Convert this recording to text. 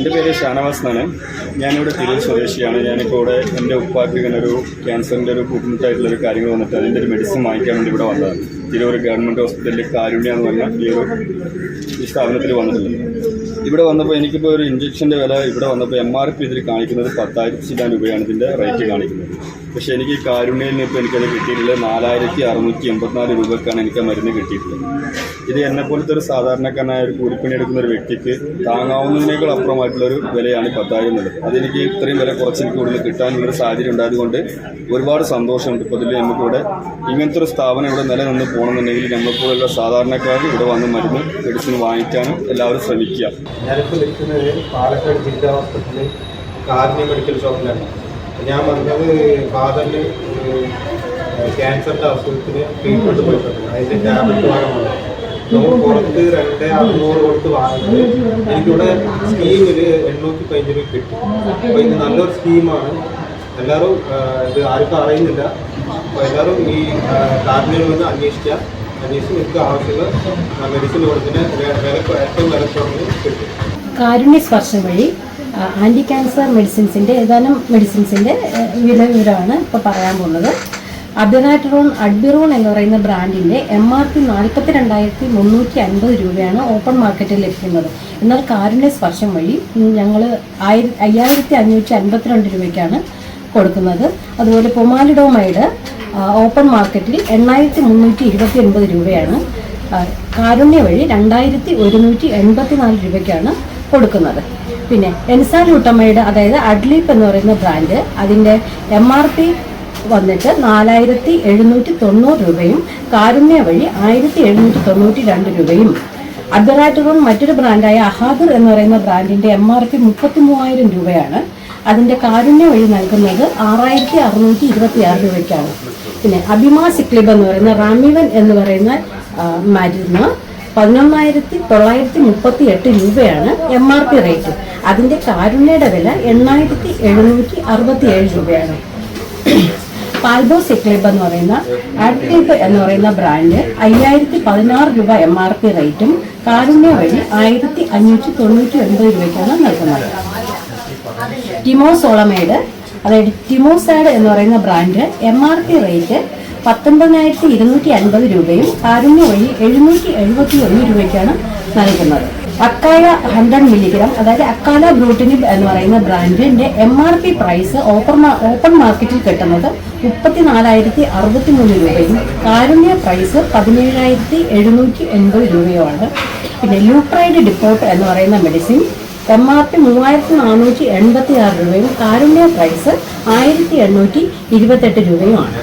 എന്റെ പേര് ഷാനവാസ് എന്നാണ് ഞാനിവിടെ തിരൂർ സ്വദേശിയാണ്. ഞാനിപ്പോൾ ഇവിടെ എന്റെ ഉപ്പാക്ക് ഇങ്ങനെ ഒരു ക്യാൻസറിന്റെ ഒരു ബുദ്ധിമുട്ടായിട്ടുള്ളൊരു കാര്യങ്ങൾ വന്നിട്ട് അതിന്റെ ഒരു മെഡിസിൻ വാങ്ങിക്കാൻ വേണ്ടി ഇവിടെ വന്നതാണ്. തിരൂർ ഗവൺമെന്റ് ഹോസ്പിറ്റലിൽ കാരുണ്യ എന്ന് പറഞ്ഞ ഈ ഒരു സ്ഥാപനത്തിൽ വന്നിട്ടുണ്ട്. ഇവിടെ വന്നപ്പോൾ എനിക്കിപ്പോൾ ഒരു ഇഞ്ചക്ഷന്റെ വില ഇവിടെ വന്നപ്പോൾ എം ആർ പി ഇതിൽ കാണിക്കുന്നത് പത്തായിരത്തി ചില്ലാൻ രൂപയാണ് ഇതിന്റെ റേറ്റ് കാണിക്കുന്നത്. പക്ഷേ എനിക്ക് കാരുണ്യയിൽ നിന്ന് ഇപ്പോൾ എനിക്കത് കിട്ടിയിട്ടുള്ളത് നാലായിരത്തി അറുന്നൂറ്റി എൺപത്തിനാല് രൂപക്കാണ് എനിക്ക് മരുന്ന് കിട്ടിയിട്ടുള്ളത്. ഇത് എന്നെ പോലത്തെ ഒരു സാധാരണക്കാരനായ ഒരു കൂലിപ്പണി എടുക്കുന്ന ഒരു വ്യക്തിക്ക് താങ്ങാവുന്നതിനേക്കാൾ അപ്പുറമായിട്ടുള്ള ഒരു വിലയാണ് പത്തായിരം എന്നുള്ളത്. അതെനിക്ക് ഇത്രയും വില കുറച്ച് എനിക്ക് കൂടുതൽ കിട്ടാനുള്ളൊരു സാഹചര്യം ഉണ്ടായതുകൊണ്ട് ഒരുപാട് സന്തോഷമുണ്ട്. ഇപ്പോൾ ഇതിൽ നമുക്കിവിടെ ഇങ്ങനത്തെ ഒരു സ്ഥാപനം ഇവിടെ നിലനിന്ന് പോകണമെന്നുണ്ടെങ്കിൽ നമ്മളെപ്പോലുള്ള സാധാരണക്കാർ ഇവിടെ വന്ന് മരുന്ന് മെഡിസിൻ വാങ്ങിക്കാനും എല്ലാവരും ശ്രമിക്കുക. ഞാനിപ്പോൾ നിൽക്കുന്നത് പാലക്കാട് ജില്ലാ ഹോസ്പിറ്റലിൽ കാർണി മെഡിക്കൽ ഷോപ്പിലാണ്. ഞാൻ വന്നത് ഫാദറിന് ക്യാൻസറിന്റെ അസുഖത്തിന് ട്രീറ്റ്മെന്റ് പോയിട്ടുണ്ട്. അതിന്റെ ടാബ്ലറ്റ് വാങ്ങുന്നത് നമ്മൾ പുറത്ത് രണ്ട് അറുന്നൂറ് കൊടുത്ത് വാങ്ങുന്നത് എനിക്കിവിടെ സ്കീം ഒരു എണ്ണൂറ്റി പതിനഞ്ച് രൂപ കിട്ടും. അപ്പോൾ ഇത് നല്ലൊരു സ്കീമാണ് എല്ലാവരും ഇത് ആർക്കും അറിയുന്നില്ല. അപ്പോൾ എല്ലാവരും ഈ കാർണിയിൽ വന്ന് അന്വേഷിക്കുക കാരുണ്യ സ്പർശം വഴി ആന്റി ക്യാൻസർ മെഡിസിൻസിന്റെ ഏതാനും മെഡിസിൻസിന്റെ വില വിവരമാണ് ഇപ്പോൾ പറയാൻ പോകുന്നത്. അബിറാട്രോൺ അഡ്ബിറോൺ എന്ന് പറയുന്ന ബ്രാൻഡിന്റെ എം ആർ പി നാൽപ്പത്തി രണ്ടായിരത്തി മുന്നൂറ്റി അൻപത് രൂപയാണ് ഓപ്പൺ മാർക്കറ്റിൽ ലഭിക്കുന്നത്. എന്നാൽ കാരുണ്യ സ്പർശം വഴി ഞങ്ങൾ ആയിര അയ്യായിരത്തി അഞ്ഞൂറ്റി അൻപത്തിരണ്ട് രൂപയ്ക്കാണ് കൊടുക്കുന്നത്. അതുപോലെ പൊമാലിഡോമൈഡ് ഓപ്പൺ മാർക്കറ്റിൽ എണ്ണായിരത്തി മുന്നൂറ്റി ഇരുപത്തി ഒൻപത് രൂപയാണ്. കാരുണ്യ വഴി രണ്ടായിരത്തി ഒരുന്നൂറ്റി എൺപത്തി നാല് രൂപയ്ക്കാണ് കൊടുക്കുന്നത്. പിന്നെ എൻസാലൂട്ടമൈഡ് അതായത് അഡ്ലീപ്പ് എന്ന് പറയുന്ന ബ്രാൻഡ് അതിന്റെ എം ആർ പി വന്നിട്ട് നാലായിരത്തി എഴുന്നൂറ്റി തൊണ്ണൂറ് രൂപയും കാരുണ്യ വഴി ആയിരത്തി എഴുന്നൂറ്റി തൊണ്ണൂറ്റി രണ്ട് രൂപയും. അഡ്വറാറ്ററോൺ മറ്റൊരു ബ്രാൻഡായ അഹാദർ എന്ന് പറയുന്ന ബ്രാൻഡിന്റെ എം ആർ പി മുപ്പത്തി മൂവായിരം രൂപയാണ് അതിന്റെ കാരുണ്യ വഴി നൽകുന്നത് ആറായിരത്തി അറുന്നൂറ്റി ഇരുപത്തി ആറ് രൂപയ്ക്കാണ്. പിന്നെ അഭിമാ സിക്ലിബ് എന്ന് പറയുന്ന റാമിവൻ എന്ന് പറയുന്ന മരുന്ന് പതിനൊന്നായിരത്തി തൊള്ളായിരത്തി മുപ്പത്തി എട്ട് രൂപയാണ് എം ആർ പി റേറ്റ് അതിന്റെ കാരുണ്യയുടെ വില എണ്ണായിരത്തി എഴുന്നൂറ്റി അറുപത്തി ഏഴ് രൂപയാണ്. പാൽബോ സിക്ലിബ് എന്ന് പറയുന്ന ആഡ്ലിബ് എന്ന് പറയുന്ന ബ്രാൻഡ് അയ്യായിരത്തി പതിനാറ് രൂപ എം ആർ പി റേറ്റും കാരുണ്യ വഴി ആയിരത്തി അഞ്ഞൂറ്റി തൊണ്ണൂറ്റി ഒൻപത് രൂപയ്ക്കാണ് നൽകുന്നത്. ടിമോസോളമൈഡ് അതായത് ടിമോസാഡ് എന്ന് പറയുന്ന brand M R P rate പത്തൊമ്പതിനായിരത്തി ഇരുന്നൂറ്റി അൻപത് രൂപയും കാരുണ്യ വഴി എഴുന്നൂറ്റി എഴുപത്തി ഒന്ന് രൂപയ്ക്കാണ് നൽകുന്നത്. അക്കാല ഹൺഡ്രഡ് മില്ലിഗ്രാം അതായത് അക്കാല ബ്രൂട്ടിനിബ് എന്ന് പറയുന്ന ബ്രാൻഡിന്റെ M R P price open open മാർക്കറ്റിൽ കിട്ടുന്നത് മുപ്പത്തിനാലായിരത്തി അറുപത്തി മൂന്ന് രൂപയും കാരുണ്യ പ്രൈസ് പതിനേഴായിരത്തി എഴുന്നൂറ്റി എൺപത് രൂപയുമാണ്. പിന്നെ ലൂപ്രൈഡ് ഡിപ്പോട്ട് എന്ന് പറയുന്ന മെഡിസിൻ എം ആർ പി മൂവായിരത്തി നാനൂറ്റി എൺപത്തി ആറ് രൂപയും കാരുണ്യ പ്രൈസ് ആയിരത്തി എണ്ണൂറ്റി ഇരുപത്തെട്ട് രൂപയുമാണ്.